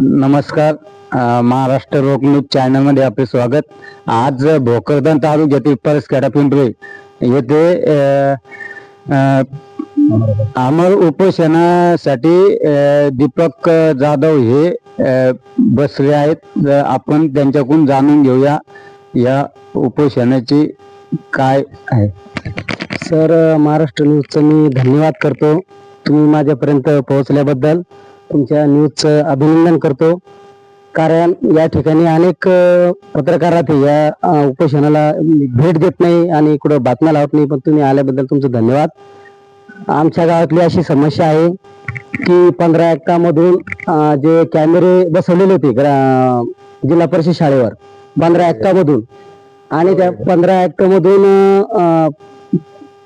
नमस्कार. महाराष्ट्र लोक न्यूज चॅनलमध्ये आपले स्वागत. आज भोकरदन तालुक्यातील परसखेडा पिंपरी येथे अमर उपोषणासाठी दीपक जाधव हे बसले आहेत. आपण त्यांच्याकडून जाणून घेऊया या उपोषणाची काय आहे. सर महाराष्ट्र न्यूजचं मी धन्यवाद करतो. तुम्ही माझ्यापर्यंत पोहोचल्याबद्दल. तुमच्या न्यूजचं अभिनंदन करतो. कारण या ठिकाणी अनेक पत्रकार या उपोषणाला भेट देत नाही आणि इकडं बातम्या लावत नाही. पण तुम्ही आल्याबद्दल तुमचं धन्यवाद. आमच्या गावातली अशी समस्या आहे की पंधरा एकटामधून जे कॅमेरे बसवलेले होते ग्रा जिल्हा परिषद शाळेवर पंधरा एकटामधून आणि त्या पंधरा ऍक्टमधून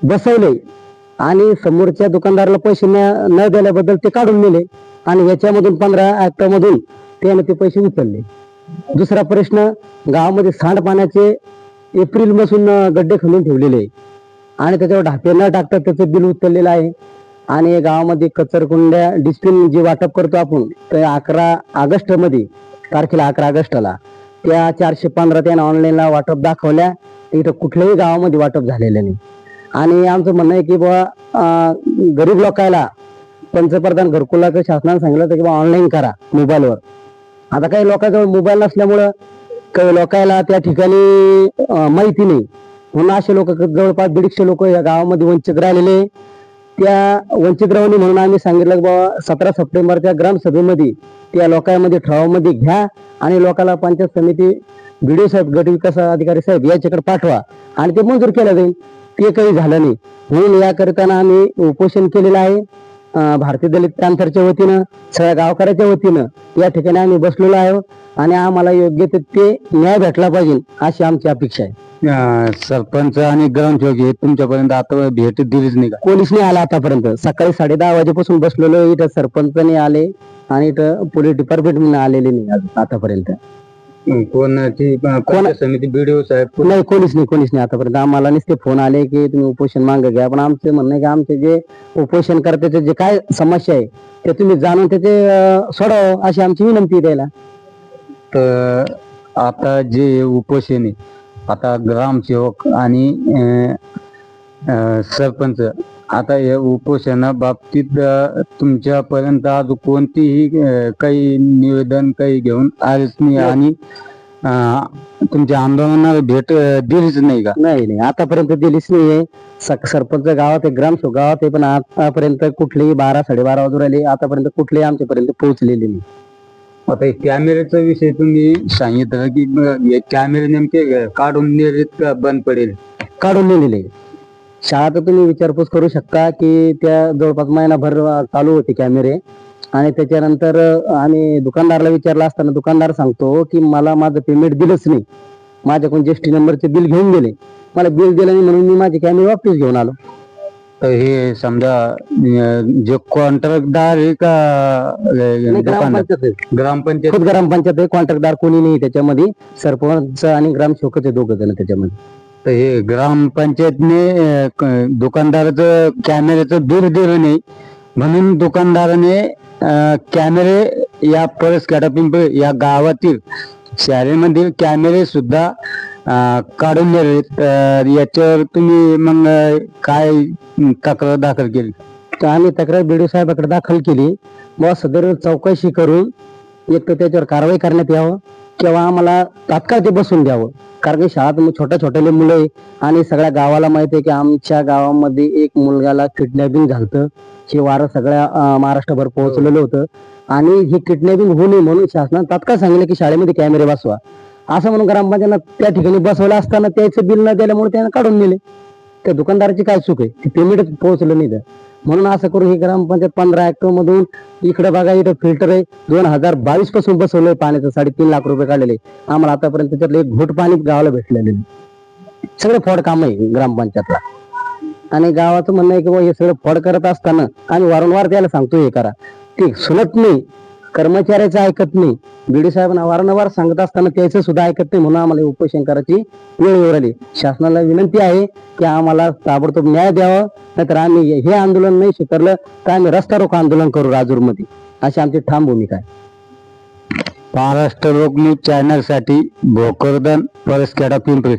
बसवले. आणि समोरच्या दुकानदाराला पैसे न न दिल्याबद्दल ते काढून नेले. आणि याच्यामधून पंधरा ऍक्टमधून त्याने ते पैसे उचलले. दुसरा प्रश्न गावामध्ये सांडपाण्याचे एप्रिलपासून गड्डे खणून ठेवलेले आहे. आणि त्याच्यावर ढापे न टाकता त्याचं बिल उचललेलं आहे. आणि गावामध्ये कचरकुंड्या डिस्पिन जे वाटप करतो आपण ते अकरा ऑगस्टमध्ये तारखेला अकरा ऑगस्टला त्या चारशे पंधरा त्यानं ऑनलाईनला वाटप दाखवल्या. इथं कुठल्याही गावामध्ये वाटप झालेलं नाही. आणि आमचं म्हणणं आहे की बुवा गरीब लोकायला पंतप्रधान घरकुलाचं शासनाने सांगितलं होतं की बा ऑनलाईन करा मोबाईलवर आता काही लोकांजवळ मोबाईल नसल्यामुळं काही लोकांना त्या ठिकाणी माहिती नाही. म्हणून असे लोक जवळपास दीडशे लोक या गावामध्ये वंचित राहिलेले त्या वंचित राहुनी म्हणून आम्ही सांगितलं की बाबा सतरा सप्टेंबरच्या ग्रामसभेमध्ये त्या लोकांमध्ये ठरावामध्ये घ्या आणि लोकांना पंचायत समिती व्हिडिओ साहेब गट विकास अधिकारी साहेब याच्याकडे पाठवा आणि ते मंजूर केलं जाईल. ते काही झालं नाही. म्हणून याकरिताना आम्ही उपोषण केलेलं आहे. भारतीय दलित पॅन्थरच्या वतीनं सगळ्या गावकऱ्याच्या वतीनं या ठिकाणी आम्ही बसलेलो आहे आणि आम्हाला योग्य ते- न्याय भेटला पाहिजे अशी आमची अपेक्षा आहे. सरपंच आणि ग्रामसेवक हे तुमच्यापर्यंत आता भेट दिलीच नाही का? पोलीस नाही आला आतापर्यंत. सकाळी साडे दहा वाजेपासून बसलेलो इथं सरपंच नाही आले आणि इथं पोलीस डिपार्टमेंट आलेले नाही आतापर्यंत. कोणाची पंचायत समिती बीडीओ साहेब नाही कोणीच नाही कोणीच नाही आतापर्यंत आम्हाला नुसते फोन आले की तुम्ही उपोषण मांग घ्या. पण आमचं म्हणणं आहे की आमचे जे उपोषण करण्याचे जे काय समस्या आहे ते तुम्ही जाणून त्याचे सोडव अशी आमची विनंती त्याला. तर आता जे उपोषण आहे आता ग्रामसेवक आणि सरपंच आता या उपोषणा बाबतीत तुमच्यापर्यंत आज कोणतीही काही निवेदन काही घेऊन आलेच नाही आणि तुमच्या आंदोलनाला भेट दिलीच नाही का? नाही नाही. आतापर्यंत दिलीच नाहीये. सरपंच गावात आहे ग्रामसेवक गावात आहे पण आतापर्यंत कुठलेही बारा साडेबारा वाजून राहिले. आतापर्यंत कुठलेही आमच्यापर्यंत पोहोचलेले नाही. आता कॅमेऱ्याचा विषय तुम्ही सांगितलं की कॅमेरे नेमके काढून नेलेत बंद पडेल? काढून नेलेले शाळा तर तुम्ही विचारपूस करू शकता की त्या जवळपास महिनाभर चालू होते कॅमेरे. आणि त्याच्यानंतर आम्ही दुकानदाराला विचारलं असताना दुकानदार सांगतो की मला माझं पेमेंट दिलंच नाही. माझ्याकडून जीएसटी नंबरचे बिल घेऊन गेले. मला बिल दिलं नाही म्हणून मी माझे कॅमेरे वापस घेऊन आलो. तर हे समजा अं, जे कॉन्ट्रॅक्टदार आहे का अं, नाही, दुकानदार ग्रामपंचायत आहे. ग्रामपंचायत. खुद ग्रामपंचायत आहे कॉन्ट्रॅक्टदार कोणी नाही त्याच्यामध्ये. सरपंच आणि ग्रामसेवकच आहे दोघ जण त्याच्यामध्ये. तर हे ग्रामपंचायतने दुकानदाराचं कॅमेऱ्याचं दूर दिलं नाही. म्हणून दुकानदाराने कॅमेरे या परस पिंपळ या गावातील शाळेमधील कॅमेरे सुद्धा काढून दिले तर याच्यावर तुम्ही मग काय तक्रार दाखल केली? तर आम्ही तक्रार बीडीओ साहेबाकडे दाखल केली. व सदर चौकशी करून एक तर त्याच्यावर कारवाई करण्यात यावं. किंवा आम्हाला तात्काळ ते बसून द्यावं. कारण की शाळात मग छोट्या छोट्याले मुलं आहे आणि सगळ्या गावाला माहिती आहे की आमच्या गावामध्ये एक मुलगाला किडनॅपिंग झालं हे वारं सगळ्या महाराष्ट्रभर पोहोचलेलं होतं. आणि हे किडनॅपिंग होऊ नये म्हणून शासनाने तात्काळ सांगितलं की शाळेमध्ये कॅमेरे बसवा. असं म्हणून ग्रामपंचायत त्या ठिकाणी बसवलं असताना त्याचं बिल न दिल्यामुळे त्यानं काढून नेले. त्या दुकानदाराची काय चूक आहे? ते पेमेंट पोहोचलं नाही तर म्हणून असं करून ही ग्रामपंचायत पंधरा ऍक्टर मधून इकडे बघा इथं फिल्टर आहे. दोन हजार बावीसपासून बसवलंय पाण्याचं साडेतीन लाख रुपये काढलेले. आम्हाला आतापर्यंत त्याच्यातलं एक घोट पाणी गावाला भेटलेलं सगळं फड काम आहे ग्रामपंचायतला. आणि गावाचं म्हणणं आहे की हे सगळं फॉड करत असताना आम्ही वारंवार त्याला सांगतो हे करा. ते सुनत नाही. कर्मचाऱ्याचं ऐकत नाही. बीडी साहेबांना वारंवार सांगत असताना त्याचं सुद्धा ऐकत नाही म्हणून आम्हाला उपोषण करायची वेळ वर आली शासनाला विनंती आहे की आम्हाला ताबडतोब न्याय द्यावा नाहीतर आम्ही हे आंदोलन नाही स्वीकारलं तर आम्ही रस्ता रोको आंदोलन करू राजूरमध्ये. अशी आमची ठाम भूमिका आहे. महाराष्ट्र लोक न्यूज चॅनलसाठी भोकरदन परसखेडा पिंपरी